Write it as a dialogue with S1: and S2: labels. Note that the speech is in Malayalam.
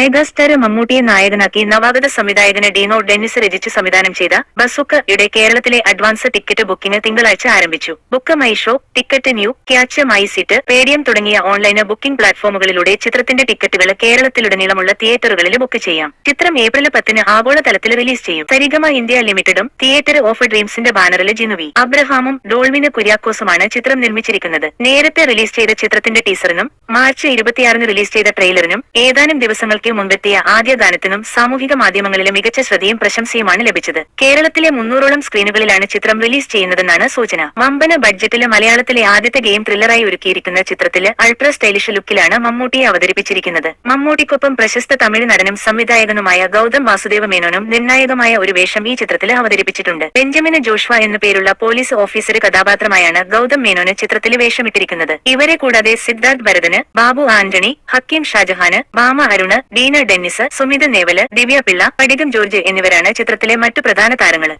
S1: മെഗാസ്റ്റാർ മമ്മൂട്ടിയെ നായകനാക്കി നവാഗത സംവിധായകന് ഡീനോ ഡെന്നിസ് രചിച്ച് സംവിധാനം ചെയ്ത ബസുക്ക യുടെ കേരളത്തിലെ അഡ്വാൻസ് ടിക്കറ്റ് ബുക്കിംഗ് തിങ്കളാഴ്ച ആരംഭിച്ചു. BookMyShow TicketNew Catch My Seat Paytm തുടങ്ങിയ ഓൺലൈൻ ബുക്കിംഗ് പ്ലാറ്റ്ഫോമുകളിലൂടെ ചിത്രത്തിന്റെ ടിക്കറ്റുകൾ കേരളത്തിലുടനീളമുള്ള തിയേറ്ററുകളിൽ ബുക്ക് ചെയ്യാം. ചിത്രം ഏപ്രിൽ പത്തിന് ആഗോളതലത്തിൽ റിലീസ് ചെയ്യും. സരിഗമ ഇന്ത്യ ലിമിറ്റഡും തിയേറ്റർ ഓഫ് ഡ്രീംസിന്റെ ബാനറിൽ ജിനുവി. അബ്രഹാമും ഡോൾവിന് കുര്യാക്കോസുമാണ് ചിത്രം നിർമ്മിച്ചിരിക്കുന്നത്. നേരത്തെ റിലീസ് ചെയ്ത ചിത്രത്തിന്റെ ടീസറിനും മാർച്ച് ഇരുപത്തിയാറിന് റിലീസ് ചെയ്ത ട്രെയിലറിനും ഏതാനും ദിവസങ്ങൾക്ക് മുമ്പെത്തിയ ആദ്യ ഗാനത്തിനും സാമൂഹിക മാധ്യമങ്ങളിലെ മികച്ച ശ്രദ്ധയും പ്രശംസയുമാണ് ലഭിച്ചത്. കേരളത്തിലെ മുന്നൂറോളം സ്ക്രീനുകളിലാണ് ചിത്രം റിലീസ് ചെയ്യുന്നതെന്നാണ് സൂചന. വമ്പന ബഡ്ജറ്റിലെ മലയാളത്തിലെ ആദ്യത്തെ ഗെയിം ത്രില്ലറായി ഒരുക്കിയിരിക്കുന്ന ചിത്രത്തിൽ അൾട്രാ സ്റ്റൈലിഷ് ലുക്കിലാണ് മമ്മൂട്ടിയെ അവതരിപ്പിച്ചിരിക്കുന്നത്. മമ്മൂട്ടിക്കൊപ്പം പ്രശസ്ത തമിഴ് നടനും സംവിധായകനുമായ ഗൗതം വാസുദേവ മേനോനും നിർണായകമായ ഒരു വേഷം ഈ ചിത്രത്തിൽ അവതരിപ്പിച്ചിട്ടുണ്ട്. ബെഞ്ചമിന് ജോഷ്വ എന്നു പേരുള്ള പോലീസ് ഓഫീസർ കഥാപാത്രമായാണ് ഗൗതം മേനോന് ചിത്രത്തിൽ വേഷമിട്ടിരിക്കുന്നത്. ഇവരെ കൂടാതെ Siddharth Bharathan Babu Antony Hakeem Shajahan ബാമ Arun Deena Dennis Sumit Naval Divya Pillai പടികം George എന്നിവരാണ് ചിത്രത്തിലെ മറ്റു പ്രധാന താരങ്ങൾ